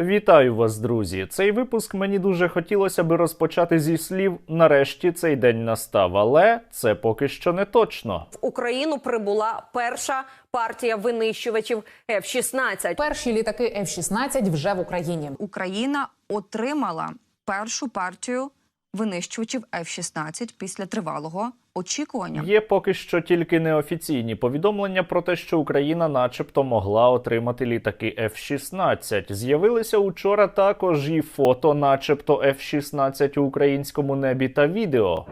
Вітаю вас, друзі! Цей випуск мені дуже хотілося би розпочати зі слів нарешті цей день настав, але це поки що не точно. В Україну прибула перша партія винищувачів F-16. Перші літаки F-16 вже в Україні. Україна отримала першу партію винищувачів F-16 після тривалого очікування. Є поки що тільки неофіційні повідомлення про те, що Україна, начебто, могла отримати літаки F-16. З'явилися учора також і фото, начебто F-16 у українському небі та відео.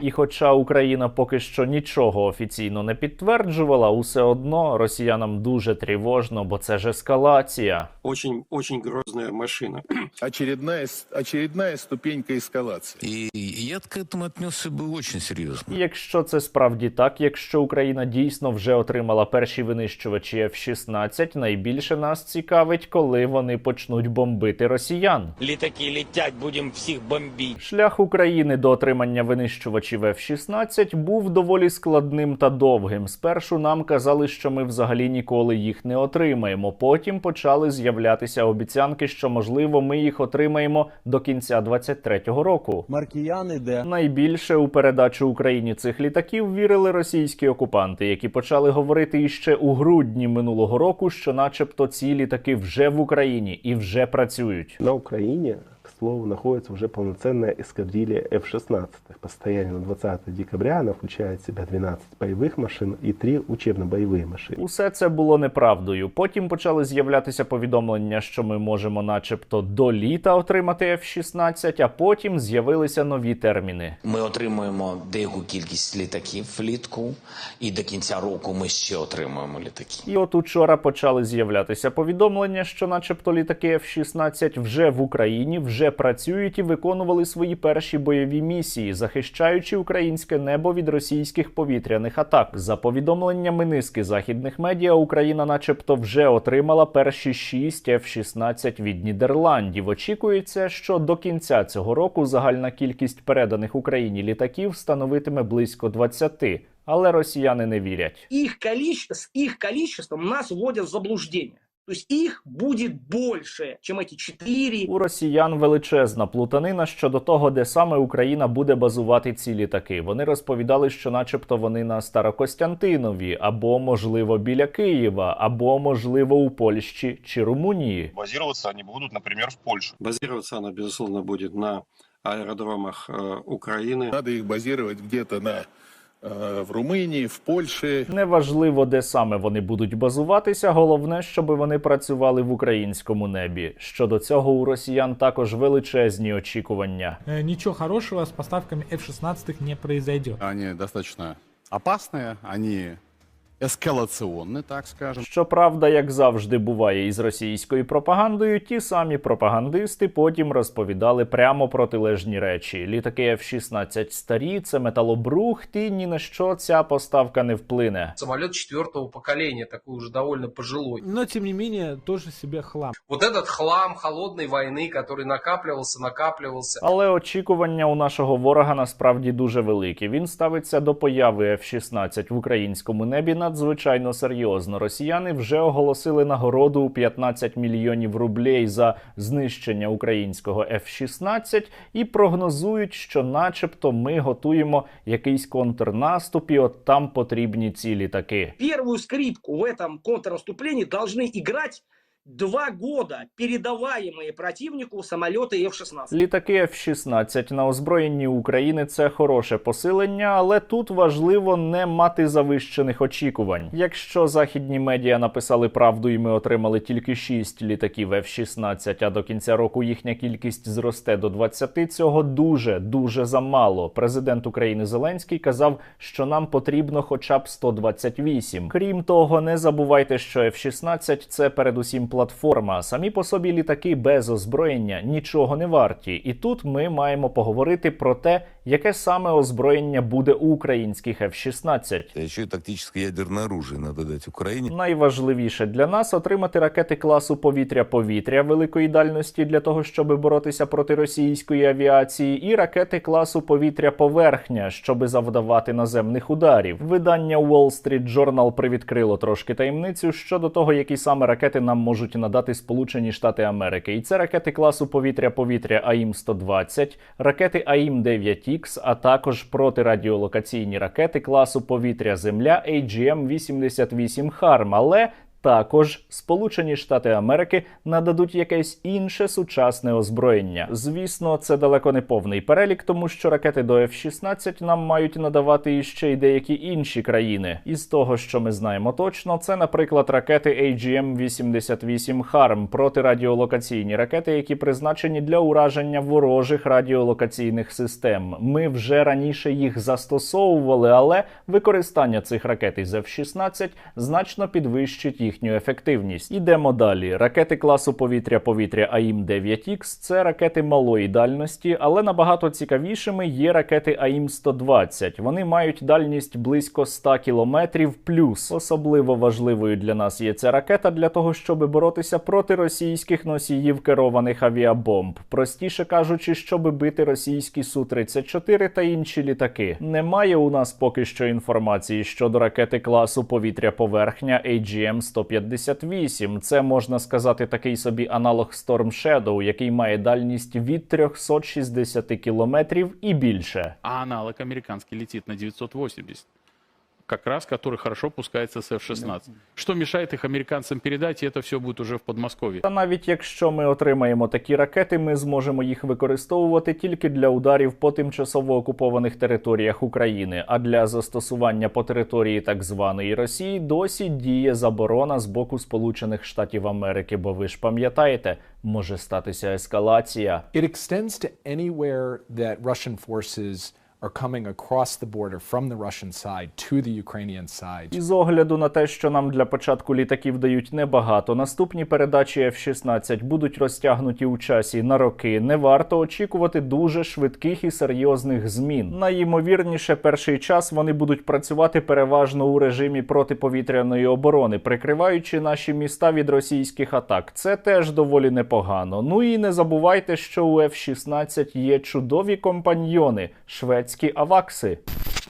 І хоча Україна поки що нічого офіційно не підтверджувала, усе одно росіянам дуже тривожно, бо це ж ескалація. очень, очень грозная машина. очередная, с- очередная ступенька эскалации. И я к этому отнесся бы очень серьезно. І Якщо це справді так, якщо Україна дійсно вже отримала перші винищувачі F-16, найбільше нас цікавить, коли вони почнуть бомбити росіян. Літаки летять, будемо всіх бомбити. Шлях України до отримання винищувачів F-16 був доволі складним та довгим. Спершу нам казали, що ми взагалі ніколи їх не отримаємо. Потім почали з'являтися обіцянки, що можливо ми їх отримаємо до кінця 23-го року. Маркіяни де Найбільше у передачу Україні цих літаків вірили російські окупанти, які почали говорити іще у грудні минулого року, що, начебто, ці літаки вже в Україні і вже працюють. На Украине, к слову, находится уже полноценная эскадрилья F-16. Постоянно на 20 декабря она включает в себя 12 боевых машин и 3 учебно-боевые машины. Усе це було неправдою. Потім почали з'являтися повідомлення, що ми можемо, начебто, до літа отримати F-16, а потім з'явилися нові терміни. Ми отримуємо деяку кількість літаків влітку, і до кінця року ми ще отримуємо літаки. І от учора почали з'являтися повідомлення, що, начебто, літаки F-16 вже в Україні, вже працюють і виконували свої перші бойові місії, захищаючи українське небо від російських повітряних атак. За повідомленнями низки західних медіа, Україна, начебто, вже отримала перші 6 F-16 від Нідерландів. Очікується, що до кінця цього року загальна кількість переданих Україні літаків становитиме близько 20. Але росіяни не вірять. их количество, с их количеством нас вводят в заблуждение. То есть их будет больше, чем эти четыре. У росіян величезна плутанина щодо того, де саме Україна буде базувати ці літаки. Вони розповідали, що, начебто, вони на Старокостянтинові, або можливо біля Києва, або можливо у Польщі чи Румунії. Базироваться они будут, например, в Польше. Базироваться она, безусловно, будет на аэродромах э, Украины. Надо их базировать где-то на, э, в Румынии, в Польше. Неважливо, де саме вони будуть базуватися. Головне, щоб вони працювали в українському небі. Щодо цього у росіян також величезні очікування. Э, Ничего хорошего с поставками F-16 не произойдет. Они достаточно опасные, они эскалационны, так скажем. Щоправда, як завжди буває із російською пропагандою, ті самі пропагандисти потім розповідали прямо протилежні речі. Літаки F-16 старі, це металобрухт, і ні на що ця поставка не вплине. Самолет четвертого поколения, такой уже довольно пожилой. Но, тем не менее, тоже себе хлам. Вот этот хлам холодной войны, который накапливался, накапливался. Але очікування у нашого ворога насправді дуже великі. Він ставиться до появи F-16 в українському небі надзвичайно серйозно. Росіяни вже оголосили нагороду у 15 мільйонів рублей за знищення українського F-16 і прогнозують, що, начебто, ми готуємо якийсь контрнаступ, і от там потрібні ці літаки. Первую скрипку в этом контрнаступлении должны играть два года передаваемые противнику самолеты F-16. Літаки F-16 на озброєнні України це хороше посилення, але тут важливо не мати завищених очікувань. Якщо західні медіа написали правду, і ми отримали тільки 6 літаків F-16, а до кінця року їхня кількість зросте до 20, цього дуже дуже замало. Президент України Зеленський казав, що нам потрібно хоча б 128. Крім того, не забувайте, що F-16 – це передусім платформа. Самі по собі літаки без озброєння нічого не варті. І тут ми маємо поговорити про те, яке саме озброєння буде у українських F-16. А еще и тактическое ядерное оружие надо дать Украине. Найважливіше для нас отримати ракети класу повітря-повітря великої дальності для того, щоб боротися проти російської авіації, і ракети класу повітря-поверхня, щоб завдавати наземних ударів. Видання Wall Street Journal привідкрило трошки таємницю щодо того, які саме ракети нам можуть надати Сполучені Штати Америки. І це ракети класу повітря-повітря АІМ-120, ракети АІМ-9Х, а також протирадіолокаційні ракети класу повітря-земля AGM-88 Харм. Але також Сполучені Штати Америки нададуть якесь інше сучасне озброєння. Звісно, це далеко не повний перелік, тому що ракети до F-16 нам мають надавати іще й деякі інші країни. Із того, що ми знаємо точно, це, наприклад, ракети AGM-88 Харм протирадіолокаційні ракети, які призначені для ураження ворожих радіолокаційних систем. Ми вже раніше їх застосовували, але використання цих ракет із F-16 значно підвищить їхню ефективність. Ідемо далі. Ракети класу повітря-повітря АІМ-9Х – це ракети малої дальності, але набагато цікавішими є ракети АІМ-120. Вони мають дальність близько 100 кілометрів плюс. Особливо важливою для нас є ця ракета для того, щоб боротися проти російських носіїв керованих авіабомб. Простіше кажучи, щоб бити російські Су-34 та інші літаки. Немає у нас поки що інформації щодо ракети класу повітря-поверхня AGM-158. Це можна сказати такий собі аналог Storm Shadow, який має дальність від 360 кілометрів і більше. а аналог американський літить на 980. Как раз, который хорошо пускается с F-16. Что мешает их американцам передать, и это все будет уже в Подмосковье. Та навіть якщо ми отримаємо такі ракети, ми зможемо їх використовувати тільки для ударів по тимчасово окупованих територіях України. А для застосування по території так званої Росії досі діє заборона з боку Сполучених Штатів Америки. Бо ви ж пам'ятаєте, може статися ескалація. It extends to anywhere that Russian forces are coming across the border from the Russian side to the Ukrainian side. І огляду на те, що нам для початку літаків дають небагато, наступні передачі F-16 будуть розтягнуті у часі на роки. Не варто очікувати дуже швидких і серйозних змін. Найімовірніше, перший час вони будуть працювати переважно у режимі протиповітряної оборони, прикриваючи наші міста від російських атак. Це теж доволі непогано. Ну і не забувайте, що у F-16 є чудові компаньйони шведські авакси.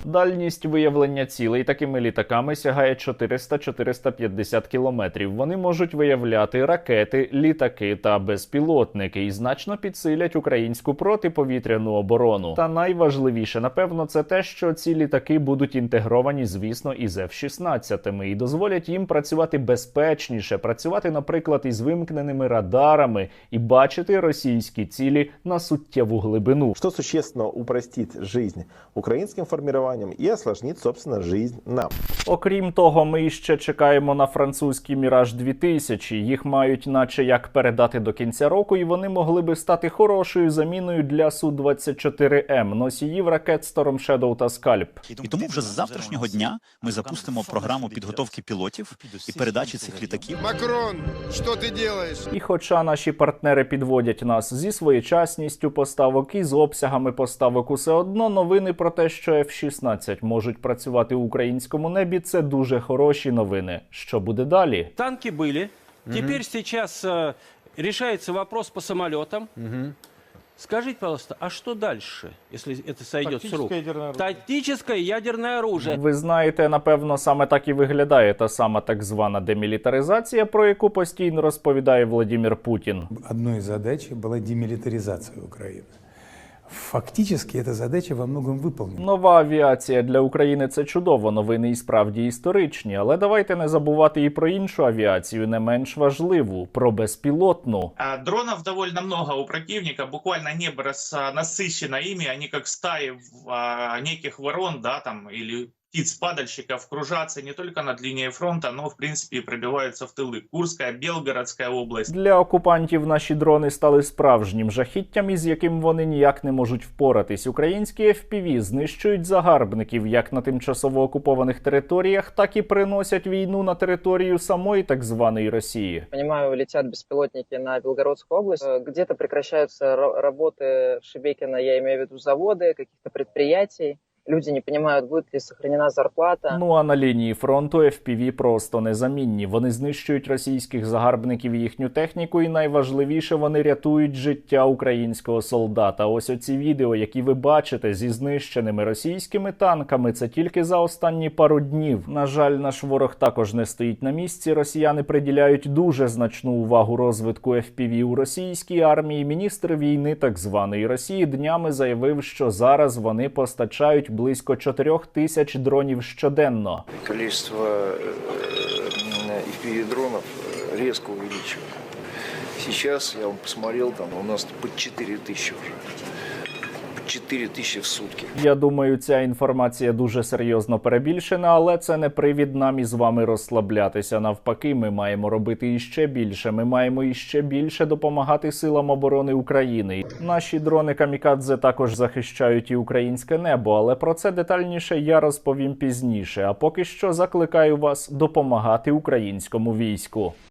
Дальність виявлення цілей такими літаками сягає 400-450 кілометрів. Вони можуть виявляти ракети, літаки та безпілотники і значно підсилять українську протиповітряну оборону. Та найважливіше, напевно, це те, що ці літаки будуть інтегровані, звісно, із F-16 і дозволять їм працювати безпечніше, працювати, наприклад, із вимкненими радарами і бачити російські цілі на суттєву глибину. Что существенно упростит жизнь украинским формированиям и осложнит, собственно, жизнь нам. Окрім того, ми ще чекаємо на французький Міраж 2000. Їх мають, наче як передати до кінця року, і вони могли би стати хорошою заміною для су 24 м носіїв ракет Storm Shadow та Scalp. І тому вже з завтрашнього дня ми запустимо програму підготовки пілотів і передачі цих літаків. Макрон, що ти робиш? І хоча наші партнери підводять нас зі своєчасністю поставок і з обсягами поставок, усе одно новини про те, що F-16 можуть працювати у українському небі, це дуже хороші новини. Що буде далі? Танки были. Теперь сейчас э, решается вопрос по самолетам. Скажите, пожалуйста, а что дальше, если это сойдет с рук? Тактическое ядерное оружие. Тактическое ядерное оружие. Ви знаєте, напевно, саме так і виглядає та сама так звана демілітаризація, про яку постійно розповідає Владимир Путін. Одной из задач была демилитаризация Украины. Фактически эта задача во многом выполнена. Нова авіація для України це чудово. Новини і справді історичні. Але давайте не забувати і про іншу авіацію, не менш важливу про безпілотну. А, Дронов довольно много у противника, буквально небо рас- насыщено ими, они как стаи а, неких ворон, да, там, или птиц-падальщиков кружатся не только над линией фронта, но, в принципе, и пробиваются в тылы. Курская, Белгородская область. Для окупантів наші дрони стали справжнім жахіттям, із яким вони ніяк не можуть впоратись. Українські FPV знищують загарбників як на тимчасово окупованих територіях, так і приносять війну на територію самої так званої Росії. Понимаю, летят беспилотники на Белгородскую область. Э, Где-то прекращаются ра- работы в Шебекино, я имею в виду заводы, каких-то предприятий. Люди не понимают, будет ли сохранена зарплата. Ну а на лінії фронту FPV просто незамінні. Вони знищують російських загарбників і їхню техніку, і найважливіше вони рятують життя українського солдата. Ось оці відео, які ви бачите зі знищеними російськими танками, це тільки за останні пару днів. На жаль, наш ворог також не стоїть на місці. Росіяни приділяють дуже значну увагу розвитку FPV у російській армії. Міністр війни так званої Росії днями заявив, що зараз вони постачають близько 4 тисяч дронів щоденно. Кількість FPV-дронов різко увеличивается. Сейчас, я вам посмотрел, там у нас по 4 тысячи уже. По 4 тысячи в сутки. Я думаю, ця інформація дуже серйозно перебільшена, але це не привід нам із вами розслаблятися. Навпаки, ми маємо робити іще більше. Ми маємо іще більше допомагати силам оборони України. Наші дрони камікадзе також захищають і українське небо, але про це детальніше я розповім пізніше. А поки що закликаю вас допомагати українському війську.